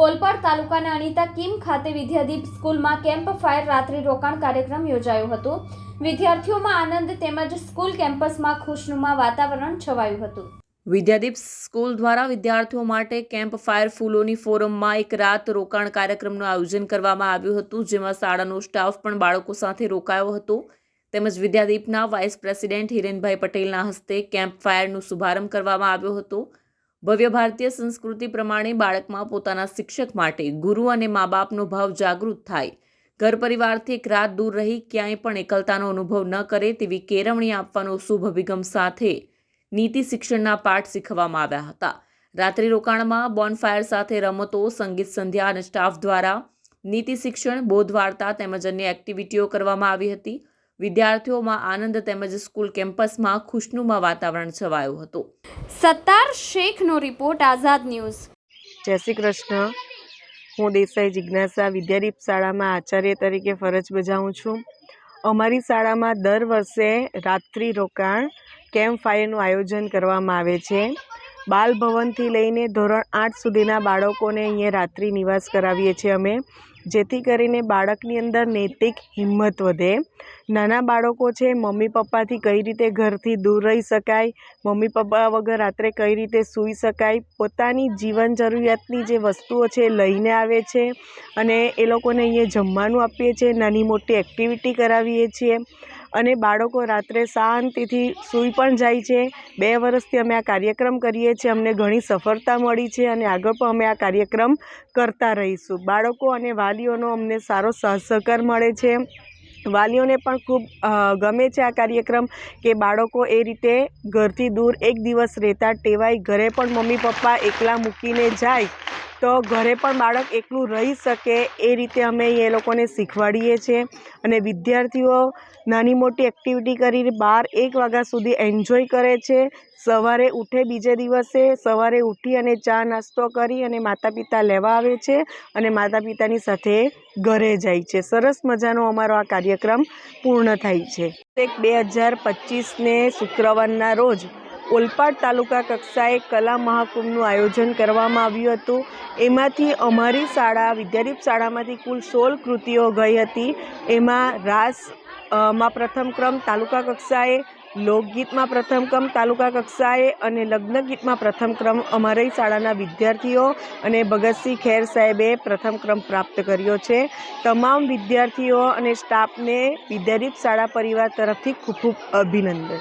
ઓલપાડ તાલુકાના અનિતા કિમ ખાતે વિદ્યાદીપ સ્કૂલમાં કેમ્પ ફાયર રાત્રિ રોકાણ કાર્યક્રમ યોજાયો હતો. વિદ્યાર્થીઓમાં આનંદ તેમજ સ્કૂલ કેમ્પસમાં ખુશનુમા વાતાવરણ છવાયું હતું. વિદ્યાદીપ સ્કૂલ દ્વારા વિદ્યાર્થીઓ માટે કેમ્પ ફાયર ફૂલોની ફોરમમાં એક રાત રોકાણ કાર્યક્રમનું આયોજન કરવામાં આવ્યું હતું, જેમાં શાળાનો સ્ટાફ પણ બાળકો સાથે રોકાયો હતો. તેમજ વિદ્યાદીપના વાઇસ પ્રેસિડેન્ટ હિરેનભાઈ પટેલના હસ્તે કેમ્પ ફાયરનું શુભારંભ કરવામાં આવ્યો હતો. ભવ્ય ભારતીય સંસ્કૃતિ પ્રમાણે બાળકમાં પોતાના શિક્ષક માટે ગુરુ અને મા બાપનો ભાવ જાગૃત થાય. ઘર પરિવારથી એક રાત દૂર રહી ક્યાંય પણ એકલતાનો અનુભવ ન કરે તેવી કેળવણી આપવાનો શુભ અભિગમ સાથે નીતિ શિક્ષણના પાઠ શીખવવામાં આવ્યા હતા. રાત્રિ રોકાણમાં બોનફાયર સાથે રમતો, સંગીત સંધ્યા અને સ્ટાફ દ્વારા નીતિ શિક્ષણ બોધ વાર્તા તેમજ અન્ય એક્ટિવિટીઓ કરવામાં આવી હતી. વિદ્યાર્થીઓમાં આનંદ તેમજ સ્કૂલ કેમ્પસમાં ખુશનુમા વાતાવરણ છવાયું હતું. સત્તાર શેખનો રિપોર્ટ આઝાદ ન્યૂઝ. જય શ્રી કૃષ્ણ. હું દેસાઈ જિજ્ઞાસા વિદ્યાદીપ શાળામાં આચાર્ય તરીકે ફરજ બજાવું છું. અમારી શાળામાં દર વર્ષે રાત્રિ રોકાણ કેમ્પ ફાયરનું આયોજન કરવામાં આવે છે. બાલ ભવનથી લઈને ધોરણ આઠ સુધીના બાળકોને અહીંયા રાત્રિ નિવાસ કરાવીએ છીએ અમે. જેથી કરીને બાળકની અંદર નૈતિક હિંમત વધે. નાના બાળકો છે, મમ્મી પપ્પાથી કઈ રીતે ઘરથી દૂર રહી શકાય, મમ્મી પપ્પા વગર રાત્રે કઈ રીતે સૂઈ શકાય, પોતાની જીવન જરૂરિયાતની જે વસ્તુઓ છે લઈને આવે છે અને એ લોકોને અહીંયા જમવાનું આપીએ છીએ, નાની મોટી એક્ટિવિટી કરાવીએ છીએ. અને બાળકો રાત્રે શાંતિથી સૂઈ પણ જાય છે. બે વર્ષથી અમે આ કાર્યક્રમ કરીએ છીએ. અમને ઘણી સફળતા મળી છે અને આગળ પણ અમે આ કાર્યક્રમ કરતા રહીશું. બાળકો અને વાલીઓનો અમને સારો સહકાર મળે છે. વાલીઓને પણ ખૂબ ગમે છે આ કાર્યક્રમ કે બાળકો એ રીતે ઘરથી દૂર એક દિવસ રહેતા ટેવાય ઘરે પણ મમ્મી પપ્પા એકલા મૂકીને જાય તો ઘરે પણ બાળક એકલું રહી શકે એ રીતે અમે એ લોકોને શીખવાડીએ છીએ. અને વિદ્યાર્થીઓ નાની મોટી એક્ટિવિટી કરીને બાર એક વાગ્યા સુધી એન્જોય કરે છે. સવારે ઉઠે બીજે દિવસે, સવારે ઉઠી અને ચા નાસ્તો કરી અને માતા પિતા લેવા આવે છે અને માતા પિતાની સાથે ઘરે જાય છે. સરસ મજાનો અમારો આ કાર્યક્રમ પૂર્ણ થાય છે. એક બે હજાર પચીસને શુક્રવારના રોજ ઓલપાડ તાલુકા કક્ષાએ કલા મહાકુંભનું આયોજન કરવામાં આવ્યું હતું. એમાંથી અમારી શાળા, વિદ્યાદીપ શાળામાંથી કુલ સોળ કૃતિઓ ગઈ હતી. એમાં રાસમાં પ્રથમ ક્રમ તાલુકા કક્ષાએ લોકગીતમાં પ્રથમ ક્રમ તાલુકા કક્ષાએ અને લગ્ન ગીતમાં પ્રથમ ક્રમ અમારી શાળાના વિદ્યાર્થીઓ અને ભગતસિંહ ખેર સાહેબે પ્રથમ ક્રમ પ્રાપ્ત કર્યો છે. તમામ વિદ્યાર્થીઓ અને સ્ટાફને વિદ્યાદીપ શાળા પરિવાર તરફથી ખૂબ ખૂબ અભિનંદન.